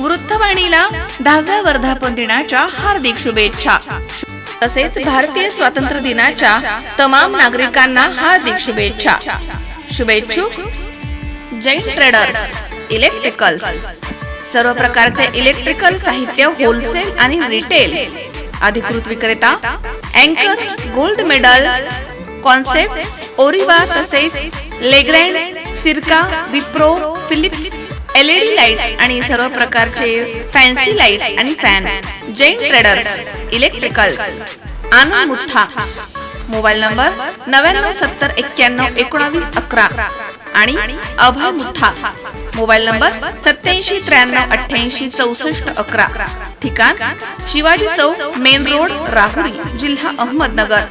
वृत्तवाणीला दहाव्या वर्धापन दिनाच्या हार्दिक शुभेच्छा. तसेच भारतीय स्वातंत्र्य दिनाच्या तमाम नागरिकांना हार्दिक शुभेच्छा. शुभेच्छुक जैन ट्रेडर्स इलेक्ट्रिकल्स सर्व प्रकारचे इलेक्ट्रिकल साहित्य होलसेल आणि रिटेल अधिकृत विक्रेता अँकर गोल्ड मेडल कॉन्सेप्ट ओरिवा तसेच लेग्रँड सिरका विप्रो फिलिप्स एलईडी लाईट्स आणि सर्व प्रकारचे फॅन्सी लाईट्स आणि fan. Jain traders electricals. Anand Mutha mobile number नव्याण्णव सत्तर एक्क्याण्णव एकोणावीस अकरा. आणि अभय मुथा मोबाईल नंबर सत्याऐंशी त्र्याण्णव अठ्ठ्याऐंशी चौसष्ट अकरा. ठिकाण शिवाजी चौक मेन रोड राहुरी जिल्हा अहमदनगर.